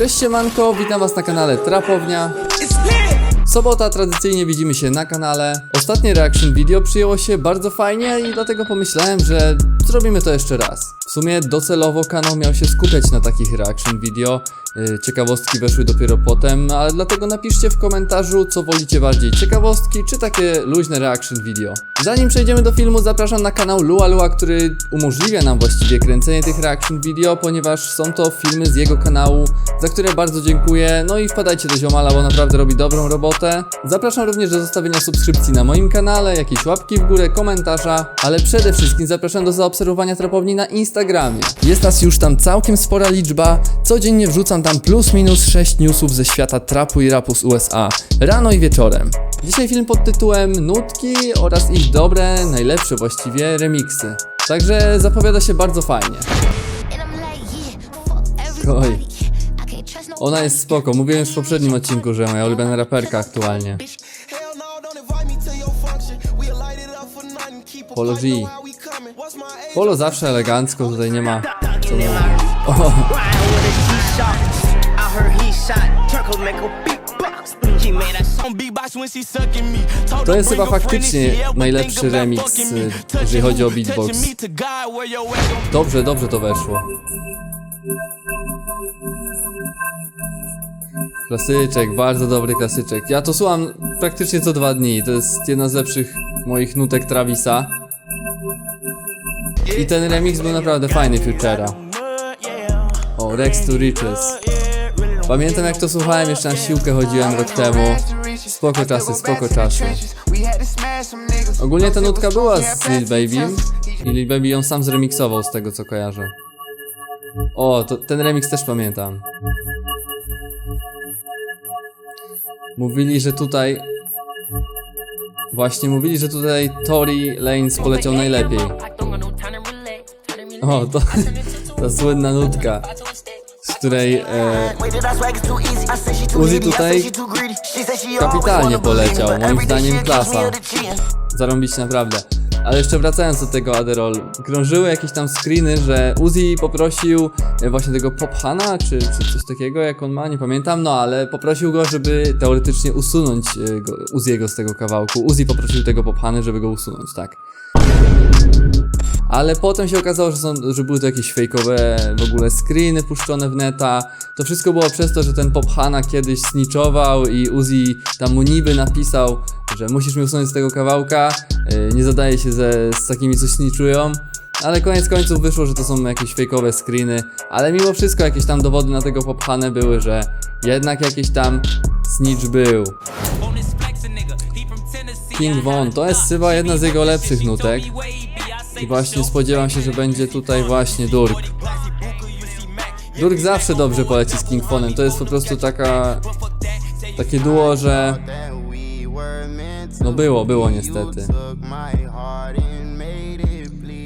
Cześć siemanko, witam was na kanale Trapownia. Sobota, tradycyjnie widzimy się na kanale. Ostatnie reaction video przyjęło się bardzo fajnie i dlatego pomyślałem, że zrobimy to jeszcze raz. W sumie docelowo kanał miał się skupiać na takich reaction video. Yy, Ciekawostki weszły dopiero potem, ale dlatego napiszcie w komentarzu, co wolicie bardziej, ciekawostki czy takie luźne reaction video. Zanim przejdziemy do filmu, zapraszam na kanał Lua Lua, który umożliwia nam właściwie kręcenie tych reaction video, ponieważ są to filmy z jego kanału, za które bardzo dziękuję. No i wpadajcie do ziomala, bo naprawdę robi dobrą robotę. Zapraszam również do zostawienia subskrypcji na moim kanale, jakiejś łapki w górę, komentarza, ale przede wszystkim zapraszam do zaobserwowania Trapowni na Instagramie. Jest nas już tam całkiem spora liczba, codziennie wrzucam tam plus minus 6 newsów ze świata trapu i rapu z USA, rano i wieczorem. Dzisiaj film pod tytułem Nutki oraz ich dobre, najlepsze właściwie remiksy. Także zapowiada się bardzo fajnie. Oj. Ona jest spoko, mówiłem już w poprzednim odcinku, że moja ulubiona raperka aktualnie. Polo G. Polo zawsze elegancko, tutaj nie ma co. O, To jest chyba faktycznie najlepszy remix, y, jeżeli chodzi o beatbox. Dobrze, dobrze to weszło. Klasyczek, bardzo dobry klasyczek. Ja to słucham praktycznie co dwa dni. To jest jedna z lepszych moich nutek Travisa. I ten remix był naprawdę fajny Futura. O, Rex to Riches. Pamiętam jak to słuchałem, jeszcze na siłkę chodziłem rok temu. Spoko czasy, spoko czasy. Ogólnie ta nutka była z Lil Baby i Lil Baby ją sam zremiksował z tego co kojarzę. O, to, ten remix też pamiętam. Mówili, że tutaj... Właśnie mówili, że tutaj Tory Lanez poleciał najlepiej. O, to ta słynna nutka, z której e, Uzi tutaj kapitalnie poleciał, moim zdaniem klasa. zarąbić naprawdę. Ale jeszcze wracając do tego Aderol, krążyły jakieś tam screeny, że Uzi poprosił e, właśnie tego Pophana, czy, czy coś takiego jak on ma, nie pamiętam, no ale poprosił go, żeby teoretycznie usunąć e, go, Uziego z tego kawałku. Uzi poprosił tego Pophany, żeby go usunąć, tak. Ale potem się okazało, że, są, że były to jakieś fejkowe w ogóle screeny puszczone w neta. To wszystko było przez to, że ten Pophana kiedyś snitchował i Uzi tam mu niby napisał, że musisz mi usunąć z tego kawałka, yy, nie zadaje się ze, z takimi, co snitchują. Ale koniec końców wyszło, że to są jakieś fejkowe screeny, ale mimo wszystko jakieś tam dowody na tego Pophane były, że jednak jakiś tam snitch był. King Von, to jest chyba jedna z jego lepszych nutek. I właśnie spodziewam się, że będzie tutaj właśnie Durk. Durk zawsze dobrze poleci z King Fonem. To jest po prostu taka. Takie duo, że. No było, było niestety.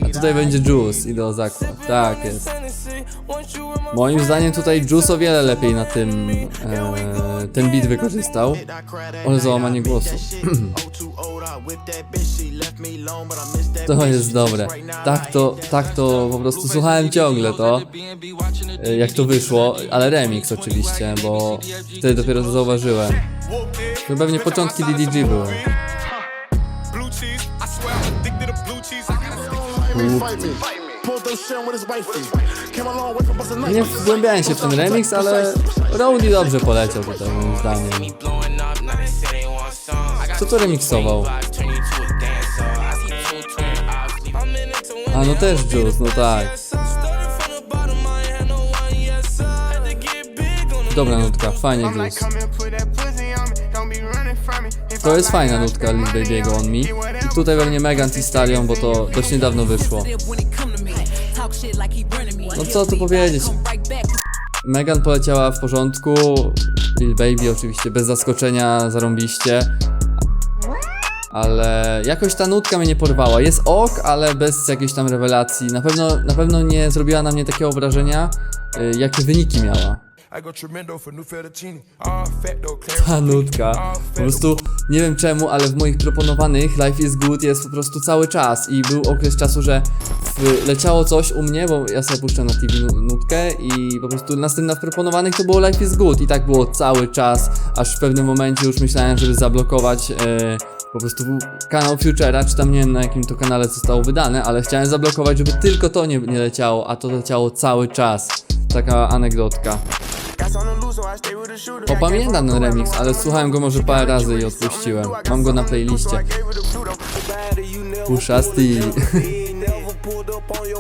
A tutaj będzie Juice, idę o zakład. Tak jest. Moim zdaniem tutaj Juice o wiele lepiej na tym e, ten beat wykorzystał. Ale załamanie głosu. To jest dobre. Tak to, tak to po prostu słuchałem ciągle to, e, jak to wyszło, ale remix oczywiście, bo wtedy dopiero to zauważyłem. To pewnie początki DDG były. Nie wgłębiałem się w ten remix, ale Rowdy dobrze poleciał tutaj moim zdaniem. Kto to remiksował? a no też Juice, no tak. Dobra nutka, fajnie Juice. To jest fajna nutka Lil Baby'ego On Me. I tutaj pewnie Megan Thee Stallion, bo to dość niedawno wyszło. No co tu powiedzieć? Megan poleciała w porządku, Lil Baby oczywiście bez zaskoczenia, zarąbiście. Ale jakoś ta nutka mnie nie porwała. Jest ok, ale bez jakiejś tam rewelacji. Na pewno, na pewno nie zrobiła na mnie takiego wrażenia, y, jakie wyniki miała. Ta nutka. Po prostu nie wiem czemu, ale w moich proponowanych Life is Good jest po prostu cały czas. I był okres czasu, że w, leciało coś u mnie, bo ja sobie puszczam na TV nu- nutkę i po prostu następna w proponowanych to było Life is Good. I tak było cały czas, aż w pewnym momencie już myślałem, żeby zablokować. E, po prostu kanał Futura, czy tam nie wiem na jakim to kanale zostało wydane, ale chciałem zablokować, żeby tylko to nie, nie leciało, a to leciało cały czas. Taka anegdotka. O, pamiętam ten remix, ale słuchałem go może parę razy i odpuściłem. Mam go na playliście. Pusha T.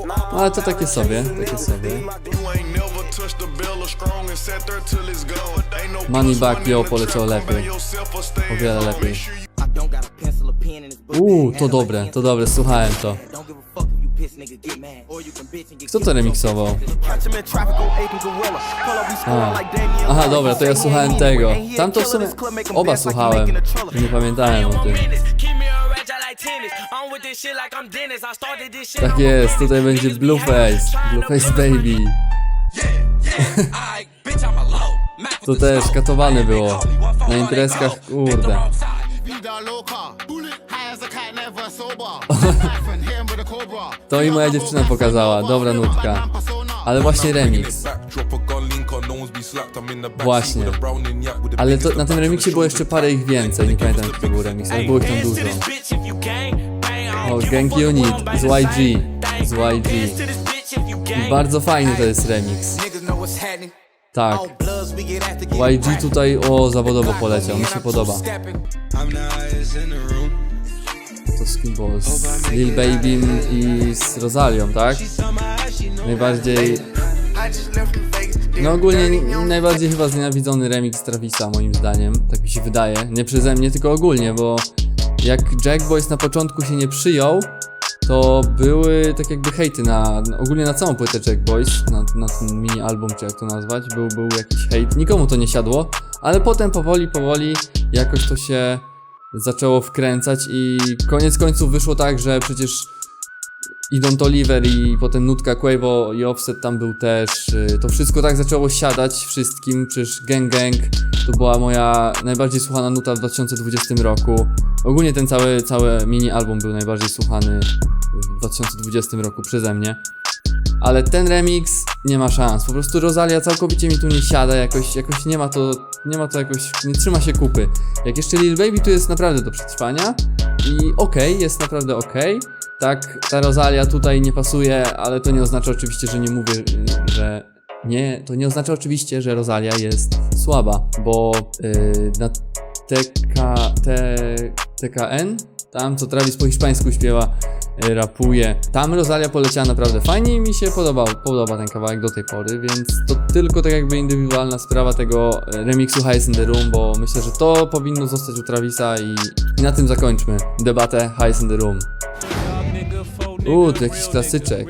No, ale to takie sobie, takie sobie. Money back, yo, trap, lepiej. O wiele lepiej. Uuu, to dobre, to dobre, słuchałem to. Kto to remiksował? A. Aha, dobra, to ja słuchałem tego. Tam to w sumie oba słuchałem. Nie pamiętałem o tym. Tak jest, tutaj będzie Blueface, Blueface Baby. To też katowane było. Na imprezkach, kurde. To i moja dziewczyna pokazała, dobra nutka. Ale właśnie remix. Właśnie. Ale to, na tym remixie było jeszcze parę ich więcej, nie pamiętam jaki to był remix, ale było ich tam dużo. O, Gang Unit z YG, z YG. Bardzo fajny to jest remix. Tak. YG tutaj o zawodowo poleciał, mi się podoba. To z kim było? Z Lil Baby i z Rosalią, tak? Najbardziej... No ogólnie najbardziej chyba znienawidzony remix Travisa moim zdaniem, tak mi się wydaje. Nie przeze mnie, tylko ogólnie, bo jak Jack Boys na początku się nie przyjął, to były tak jakby hejty na, na ogólnie na całą płytę Jack Boys, na, na ten mini album, czy jak to nazwać, był, był jakiś hejt, nikomu to nie siadło, ale potem powoli, powoli jakoś to się zaczęło wkręcać i koniec końców wyszło tak, że przecież i Don Oliver i potem Nutka Quavo i Offset tam był też. y, To wszystko tak zaczęło siadać wszystkim, przecież Gang Gang to była moja najbardziej słuchana nuta w 2020 roku. Ogólnie ten cały, cały mini album był najbardziej słuchany w 2020 roku przeze mnie. Ale ten remix nie ma szans. Po prostu Rosalia całkowicie mi tu nie siada, jakoś, jakoś nie ma to, nie ma to jakoś, nie trzyma się kupy. Jak jeszcze Lil Baby tu jest naprawdę do przetrwania i okej, jest naprawdę okej. Tak, ta Rosalia tutaj nie pasuje, ale to nie oznacza oczywiście, że nie mówię, że nie, to nie oznacza oczywiście, że Rosalia jest słaba, bo yy, na TK, T, TKN, tam co Travis po hiszpańsku śpiewa, rapuje, tam Rosalia poleciała naprawdę fajnie i mi się podobał, podoba ten kawałek do tej pory, więc to tylko tak jakby indywidualna sprawa tego y, remixu Highs in the Room, bo myślę, że to powinno zostać u Travisa i, i na tym zakończmy debatę Highs in the Room. Uuu, to jakiś klasyczek.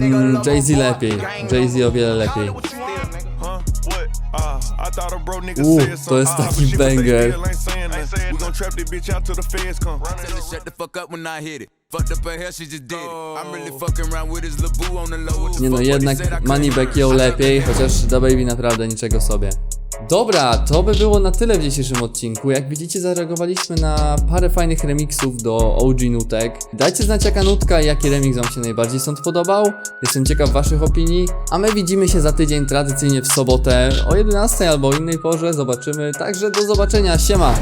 Mm, Jay-Z lepiej, Jay-Z o wiele lepiej. Something. to jest taki banger. Nie no, jednak hear. ją lepiej, chociaż Da Baby naprawdę niczego sobie. Dobra, to by było na tyle w dzisiejszym odcinku. Jak widzicie, zareagowaliśmy na parę fajnych remixów do OG Nutek. Dajcie znać jaka nutka i jaki remix wam się najbardziej stąd podobał. Jestem ciekaw waszych opinii. A my widzimy się za tydzień tradycyjnie w sobotę o 11 albo o innej porze. Zobaczymy. Także do zobaczenia. Siema!